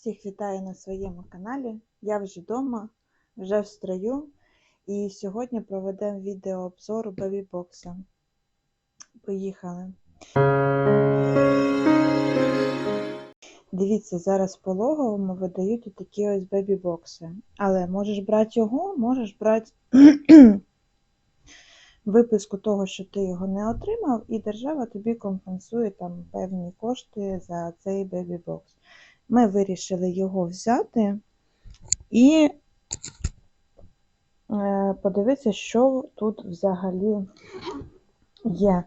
Всіх вітаю на своєму каналі. Я вже вдома, вже в строю. І сьогодні проведемо відеообзор бебі-бокса. Поїхали. Дивіться, зараз в пологовому видають такі ось бебі-бокси. Але можеш брати його, можеш брати виписку того, що ти його не отримав, і держава тобі компенсує там певні кошти за цей бебі-бокс. Ми вирішили його взяти і е, подивитися, що тут взагалі є.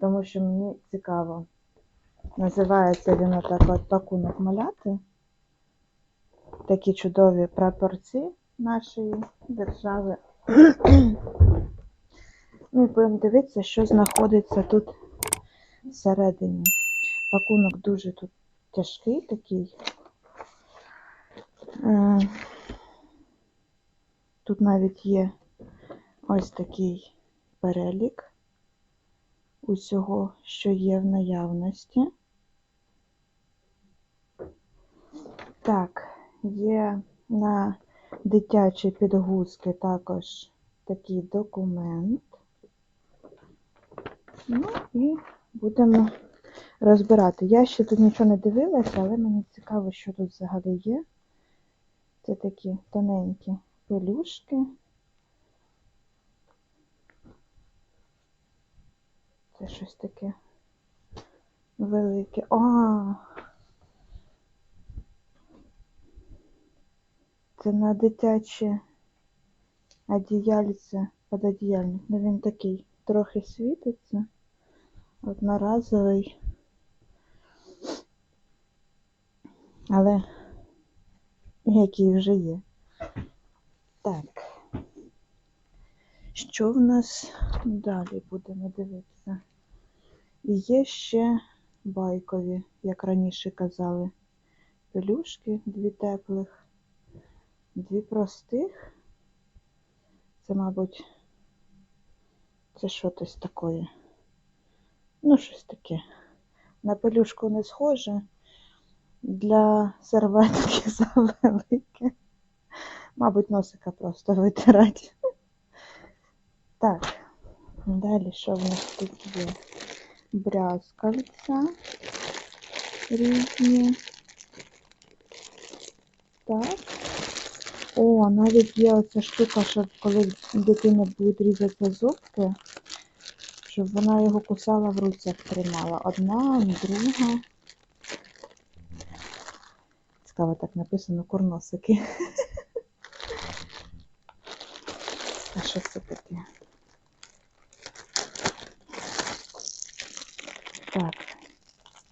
Тому що мені цікаво. Називається він отак от пакунок маляти. Такі чудові прапорці нашої держави. Ну і будемо дивитися, що знаходиться тут всередині. Пакунок дуже тут тяжкий такий. Е, Тут навіть є ось такий перелік усього, що є в наявності. Так, є на дитячі підгузки також такий документ. Ну і будемо розбирати. Я ще тут нічого не дивилася, але мені цікаво, що тут взагалі є. Це такі тоненькі пелюшки. Це щось таке велике. А! Це на дитяче одіяльце, пододіяльник. Ну він такий трохи світиться. Одноразовий. Але який вже є. Так. Що в нас далі будемо дивитися? І є ще байкові, як раніше казали, пелюшки, дві теплих, дві простих. Це, мабуть, це щось таке. Ну, щось таке. На пелюшку не схоже. Для серветки завелике. Мабуть, носика просто витирати. Так, далі що в нас тут є? Брязкальця різні. Так. О, навіть є оця штука, щоб коли дитина буде різати зубки, щоб вона його кусала в руцях тримала. Одна, друга. Цікаво так написано курносики. А що це таке? Так,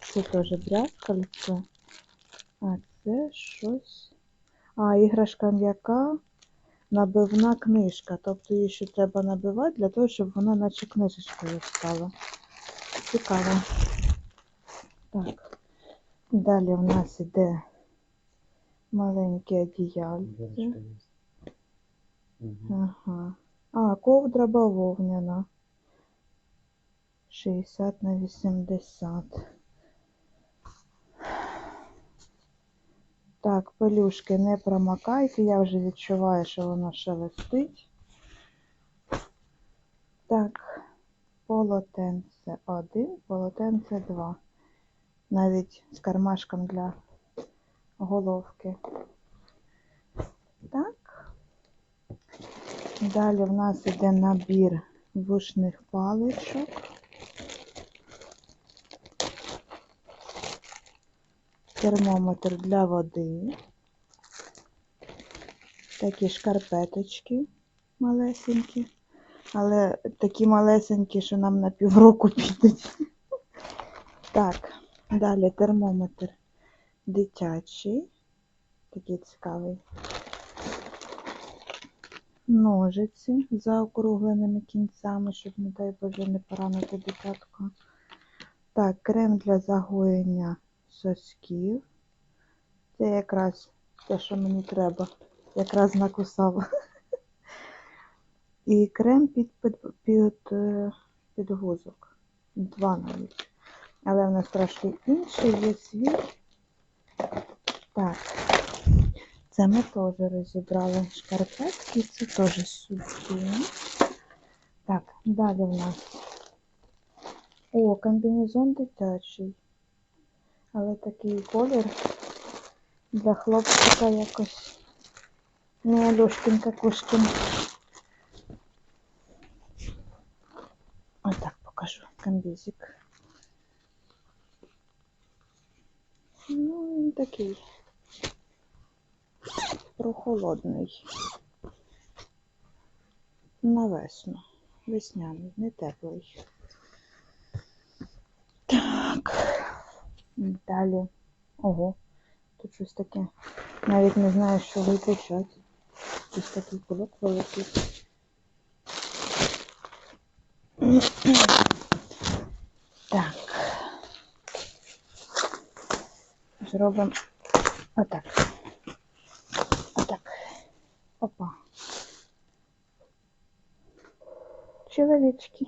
це теж брязкальце. А це щось. А, іграшка м'яка, набивна книжка. Тобто її ще треба набивати для того, щоб вона наче книжечкою стала. Цікаво. Так. Далі в нас іде маленьке одіяльце. Ага. А, ковдра бавовняна. 60 на 80. Так, пелюшки не промокайте, я вже відчуваю, що воно шелестить. Так, полотенце 1, полотенце 2. Навіть з кармашком для головки. Так. Далі в нас йде набір вушних паличок. Термометр для води. Такі шкарпеточки малесенькі. Але такі малесенькі, що нам на півроку підуть. Так, далі термометр дитячий. Такий цікавий. Ножиці з заокругленими кінцями, щоб, не дай Боже, не поранити дитятку. Так, крем для загоєння сосків. Це якраз те, що мені треба. Якраз накусала. І крем під, під, під, е, підгузок. Два навіть. Але в нас трошки інший є свій. Так. Це ми теж розібрали шкарпетки, це теж сюди. Так, далі в нас. О, комбінезон дитячий. Але такий колір для хлопчика якось не Альошкін Кошкін. Отак покажу комбізик. Ну, він такий прохолодний. На весну. Весняний, не теплий. Так. Далі. Ого. Тут щось таке. Навіть не знаю, що виключати. Тут такий кульок великий. Так. Зробимо отак. Отак. Опа. Чоловічки.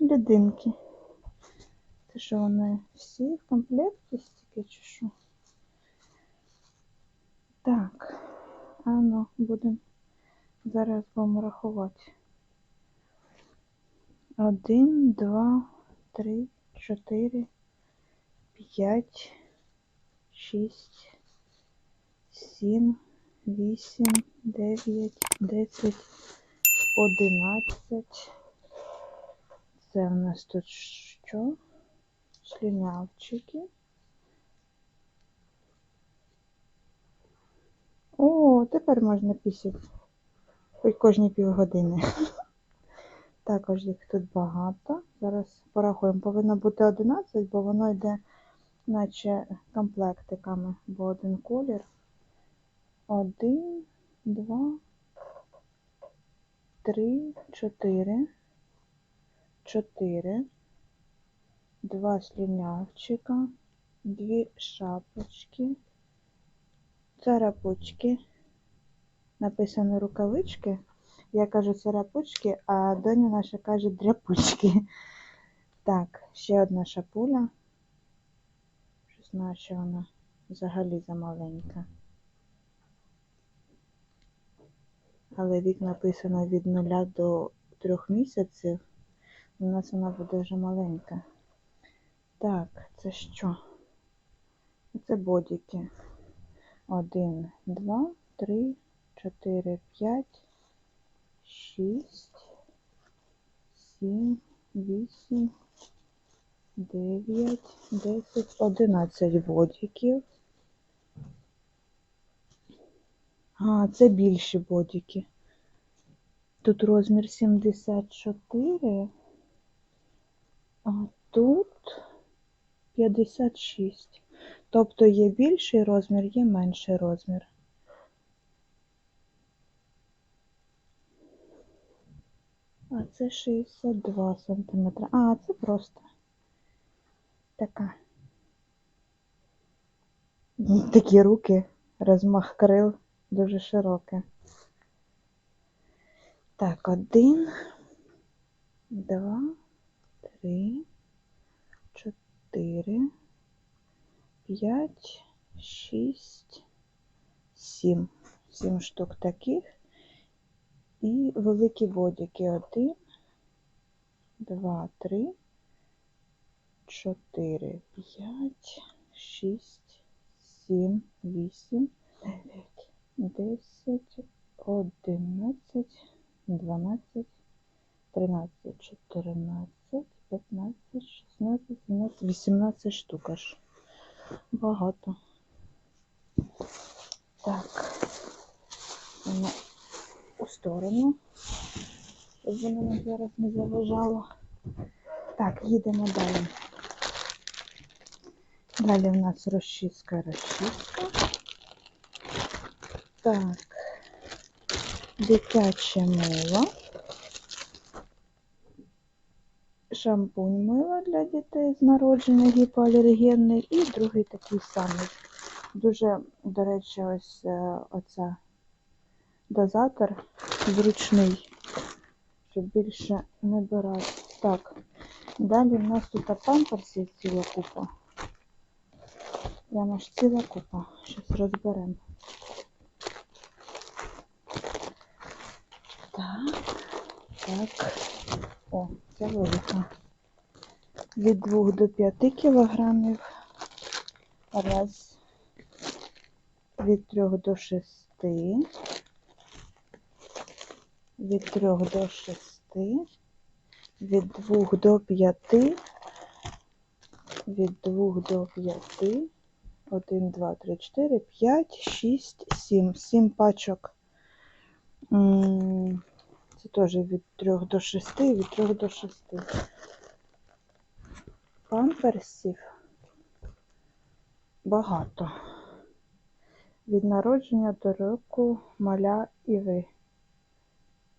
Людинки. Це що вони всі в комплекті стільки чи що? Так. А ну, будемо. Зараз будемо рахувати. Один, два, три, чотири, п'ять, шість, сім, вісім, дев'ять, десять, одинадцять. Це в нас тут що? Слюнявчики. О, тепер можна пісяти. Хоч кожні півгодини. Також їх тут багато. Зараз порахуємо. Повинно бути 11, бо воно йде, наче комплектиками, бо один колір. Один, два, три, чотири, чотири, два слюнявчика, дві шапочки, царапучки. Написано рукавички. Я кажу царапучки, а доня наша каже дряпучки. Так, ще одна шапуля. Що вона взагалі замаленька. Але вік написано від 0 до 3 місяців. У нас вона буде вже маленька. Так, це що? Це бодіки. Один, два, три, чотири, п'ять, шість, сім, вісім, дев'ять, десять, одинадцять бодіків. А, це більші бодіки. Тут розмір 74, а тут 56. Тобто є більший розмір, є менший розмір. А це 62 сантиметри. А, це просто така. Такі руки, розмах крил дуже широкий. Так, один, два, три, чотири, п'ять, шість, сім. Сім штук таких. І великі бодіки. Один, два, три, чотири, п'ять, шість, сім, вісім, дев'ять, десять, одинадцять, дванадцять, тринадцять, чотирнадцять, п'ятнадцять, шістнадцять, сімнадцять, вісімнадцять штук аж. Багато. Так. Воно у сторону, щоб воно зараз не заважало. Так, їдемо далі. Далі в нас розчіска, розчіска. Так, дитяче мило. Шампунь мила для дітей з народження гіпоалергенний і другий такий самий. Дуже, до речі, ось е, оця дозатор зручний, щоб більше не брати. Так, далі в нас тут памперсів ціла купа. Прямо ж ціла купа. Щось розберемо. Так, так. О, це велика. Від 2 до 5 кілограмів. Раз. Від 3 до 6. Від 3 до 6. Від 2 до 5. Від 2 до 5. 1, 2, 3, 4, 5, 6, 7. 7 пачок. Це теж від 3 до 6, від 3 до 6. Памперсів багато. Від народження до року маля і ви.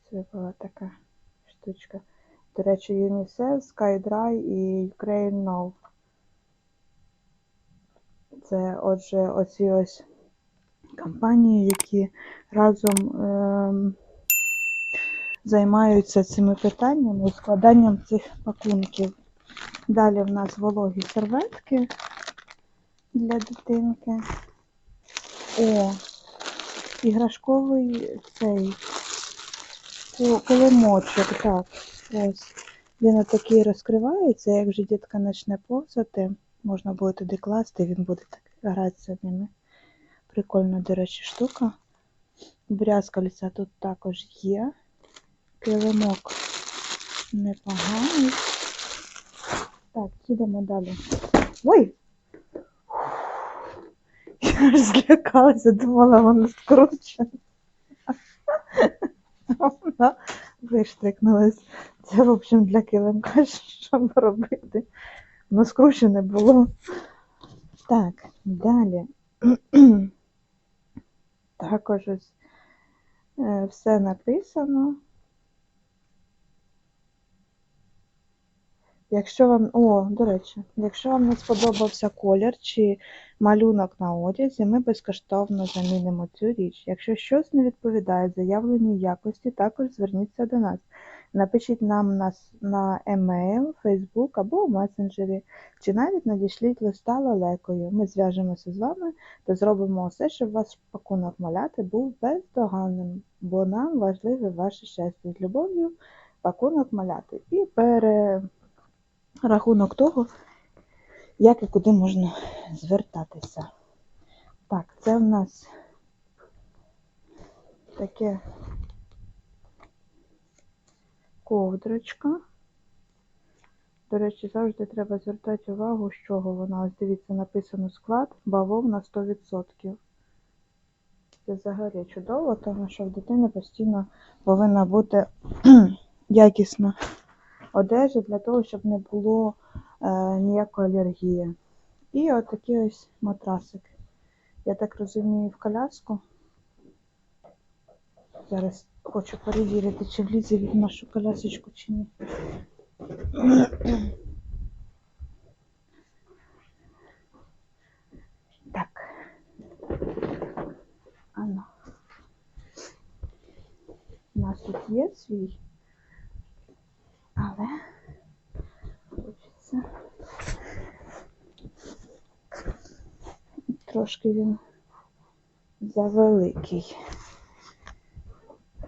Це була така штучка. До речі, UNICEF, SkyDry і Ukraine Now. Це отже оці ось компанії, які разом ем, займаються цими питаннями і складанням цих пакунків. Далі в нас вологі серветки для дитинки. О, іграшковий цей ко- килимочок, так. Ось. Він отакий розкривається, як вже дітка почне повзати, можна буде туди класти, він буде так гратися ними. Прикольна, до речі, штука. Брязкальця тут також є. Килимок непоганий. Так, їдемо далі. Ой! Я аж злякалася, думала, воно скручено. Вона виштрикнулась. Це, в общем, для килимка, щоб робити. Воно скручене було. Так, далі. Також ось е, все написано. Якщо вам, о, до речі, якщо вам не сподобався колір чи малюнок на одязі, ми безкоштовно замінимо цю річ. Якщо щось не відповідає заявленій якості, також зверніться до нас. Напишіть нам на, на емейл, Фейсбук або в месенджері, чи навіть надішліть листа лелекою. Ми зв'яжемося з вами та зробимо все, щоб ваш пакунок маляти був бездоганним, бо нам важливе ваше щастя. З любов'ю пакунок маляти. І перерахунок того, як і куди можна звертатися. Так, це в нас таке ковдрочка. До речі, завжди треба звертати увагу, з чого вона. Ось дивіться, написано склад бавовна 100%. Це взагалі чудово, тому що в дитини постійно повинна бути якісна одежа для того, щоб не було е, ніякої алергії. І отакий ось матрасик. Я так розумію, в коляску. Зараз хочу перевірити, чи влізе в нашу колясочку чи ні. Так. Ано. У нас тут є свій, але хочеться. Трошки він завеликий.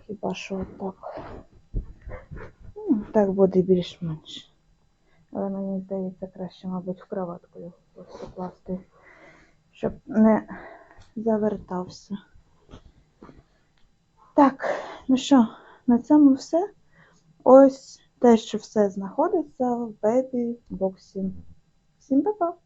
Хіба що отак. Ну, так буде більш-менш. Але мені здається, краще, мабуть, в кроватку його просто класти, щоб не завертався. Так, ну що, на цьому все. Ось те, що все знаходиться в бебі боксі. Всім па-па!